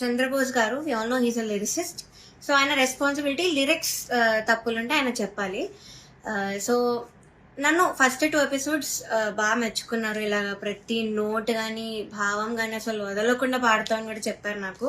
Chandrabose garu we all know he's a lyricist so ఆయన responsibility lyrics uh, తప్పులుంటే ఆయన చెప్పాలి. Uh, సో నన్ను ఫస్ట్ టూ ఎపిసోడ్స్ బాగా మెచ్చుకున్నారు. ఇలాగ ప్రతి నోట్ కానీ భావం కానీ అసలు వదలకుండా పాడతామని కూడా చెప్పారు నాకు.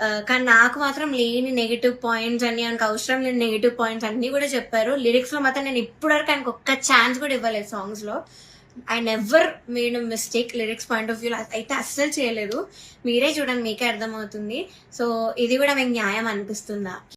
కానీ నాకు మాత్రం లేని నెగిటివ్ పాయింట్స్ అన్ని ఆయనకు అవసరం లేని నెగిటివ్ పాయింట్స్ అన్ని కూడా చెప్పారు. లిరిక్స్లో మాత్రం నేను ఇప్పటివరకు ఆయనకు ఒక్క ఛాన్స్ కూడా ఇవ్వలేదు సాంగ్స్లో. I never made mistake lyrics point of view అయితే అస్సలు చేయలేదు. మీరే చూడండి మీకే అర్థమవుతుంది. సో ఇది కూడా మీకు న్యాయం అనిపిస్తుందా?